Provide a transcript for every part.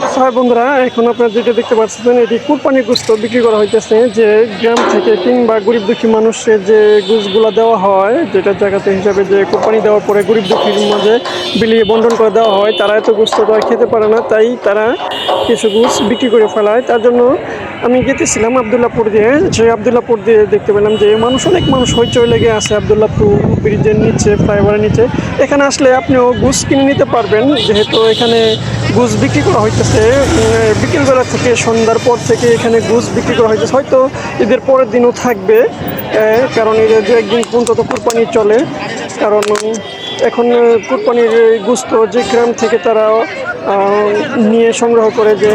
হয় বন্ধুরা, এখন আপনারা যেটা দেখতে পাচ্ছেন, এটি কুরবানি গুস্ত বিক্রি করা হইতেছে, যে গ্রাম থেকে কিংবা গরিব দুঃখী মানুষের যে গুছগুলো দেওয়া হয়, যেটা জায়গাতে হিসাবে যে কোরবানি দেওয়ার পরে গরিব দুঃখীর মাঝে বিলিয়ে বন্টন করে দেওয়া হয়, তারা এত গুস্ত তো খেতে পারে না, তাই তারা কিছু গুছ বিক্রি করে ফেলায়। তার জন্য আমি গেতেছিলাম আবদুল্লাপুর দিয়ে সেই আবদুল্লাপুর দিয়ে দেখতে পেলাম যে মানুষ, অনেক মানুষ হইচই লেগে আছে আবদুল্লাপুর ব্রিজের নিচে, ফ্লাইওভারের নিচে। এখানে আসলে আপনিও গুছ কিনে নিতে পারবেন, যেহেতু এখানে গুছ বিক্রি করা হইতেছে। বিকেলবেলা থেকে, সন্ধ্যার পর থেকে এখানে গুজ বিক্রি করা হইতেছে। হয়তো ঈদের পরের দিনও থাকবে কারণ ঈদের দু একদিন পর্যন্ত কোরবানি চলে। কারণ এখন কোরবানির গুজ গুস্ত যে গ্রাম থেকে তারা নিয়ে সংগ্রহ করে যে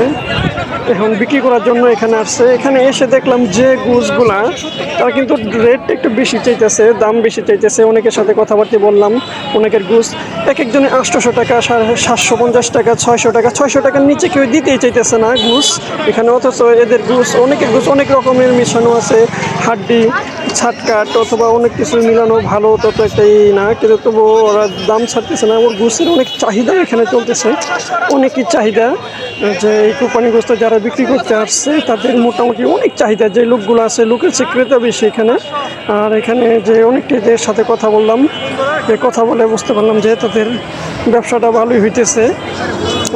এখন বিক্রি করার জন্য এখানে আসছে। এখানে এসে দেখলাম যে গুছগুলা তারা কিন্তু রেট একটু বেশি চাইতেছে, দাম বেশি চাইতেছে। অনেকের সাথে কথাবার্তা বললাম, অনেকের গুছ এক একজনে আটশোশো টাকা সাতশো পঞ্চাশ টাকা, ছয়শো টাকা, ছয়শো টাকার নিচে কেউ দিতেই চাইতেছে না ঘুষ এখানে অথচ এদের ঘুষ অনেকের ঘুষ অনেক রকমের মিশানো আছে, হাড্ডি ছাটকাট অথবা অনেক কিছু মিলানো ভালো তত একটাই না, কিন্তু তবুও ওরা দাম ছাড়তেছে না। ওর ঘুষের অনেক চাহিদা এখানে চলতেছে। অনেকই চাহিদা, যে এই কোম্পানিগ্রস্ত যারা বিক্রি করতে আসছে, তাদের মোটামুটি অনেক চাহিদা, যে লোকগুলো আছে, লোকের চেয়ে বেশি এখানে। আর এখানে যে অনেকটিদের সাথে কথা বললাম, যে কথা বলে বুঝতে পারলাম যে তাদের ব্যবসাটা ভালোই হইতেছে।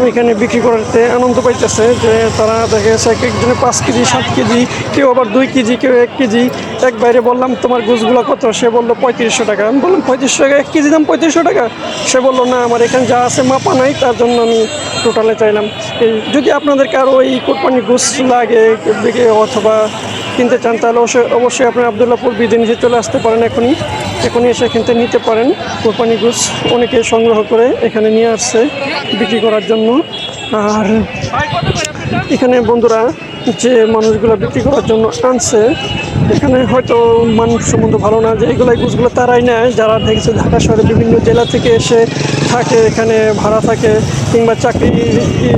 এখানে বিক্রি করতে আনন্দ পাইতেছে যে তারা দেখা গেছে এক একজনে পাঁচ কেজি, সাত কেজি, কেউ আবার দুই কেজি, কেউ এক কেজি। এক বাইরে বললাম, তোমার গুছগুলো কত? সে বলল, পঁয়ত্রিশশো টাকা। আমি বললাম, পঁয়ত্রিশশো টাকা? এক কেজি দাম পঁয়ত্রিশশো টাকা? সে বলল, না, আমার এখানে যা আছে মাপা নাই, তার জন্য আমি টোটালে চাইলাম। এই যদি আপনাদের কারও এই কোরবানি গুছ লাগে অথবা কিনতে চান, তাহলে অবশ্যই অবশ্যই আপনার আবদুল্লাপুর বিধি নিচে চলে আসতে পারেন এখনই। এখনই এসে কিনতে নিতে পারেন। কোরবানি গুছ অনেকে সংগ্রহ করে এখানে নিয়ে আসছে বিক্রি করার জন্য। আর এখানে বন্ধুরা যে মানুষগুলো বিক্রি করার জন্য আনছে, এখানে হয়তো মানুষ সম্বন্ধে ভালো না যে এগুলো গুছগুলো তারাই নেয়। যারা দেখেছে ঢাকা শহরে বিভিন্ন জেলা থেকে এসে থাকে, এখানে ভাড়া থাকে, কিংবা চাকরি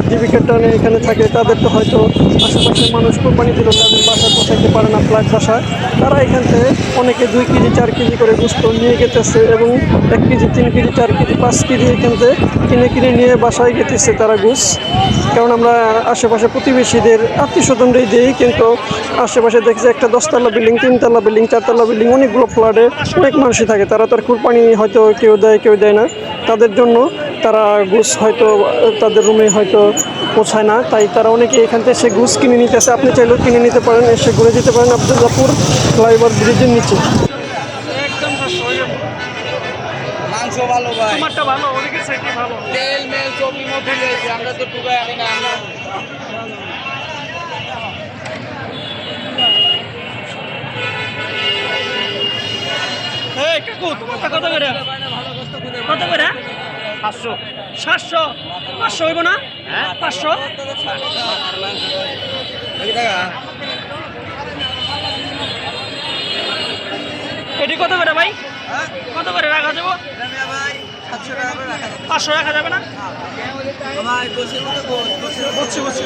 জীবিকার টানে এখানে থাকে, তাদের তো হয়তো আশেপাশের মানুষ কোম্পানি দিল, তাদের বাসা পোষাইতে পারে না ফ্ল্যাট বাসায়। তারা এখান থেকে অনেকে দুই কেজি, চার কেজি করে গুস্ত নিয়ে গেতেছে এবং এক কেজি, তিন কেজি, চার কেজি, পাঁচ কেজি এখান থেকে কিনে কিনে নিয়ে বাসায় গেতেছে তারা গুছ কারণ আমরা আশেপাশে প্রতিবেশীদের আত্মীয় স্বজনরাই দিই, কিন্তু আশেপাশে দেখছি একটা দশতলা বিল্ডিং, তিনতলা বিল্ডিং, চারতলা বিল্ডিং, অনেকগুলো ফ্ল্যাটে অনেক মানুষই থাকে। তারা তার কুরপানি হয়তো কেউ দেয় কেউ দেয় না। তাদের জন্য তারা গুছ হয়তো তাদের রুমে হয়তো পৌঁছায় না তাই তারা অনেকে এখান থেকে সে গুছ কিনে নিতেছে। আপনি চাইলেও কিনে নিতে পারেন এসে ঘুরে যেতে পারেন আবদুল্লাপুর ফ্লাইওভার ব্রিজের নিচে। ভালো ভাই। তোমারটা ভালো অনেকের সাইডে ভালো। তেল মেল চবি মবি রয়েছে আমরা তো ডুবাই আনি না আমরা এই কাকু তোমারটা কত করে? কত করে? সাতশো সাতশো পাঁচশো হইব না? হ্যাঁ পাঁচশো। এটি কত করে ভাই? কত করে রাখা যাব? পাঁচশো রাখা যাবে না? বুঝছি বুঝছি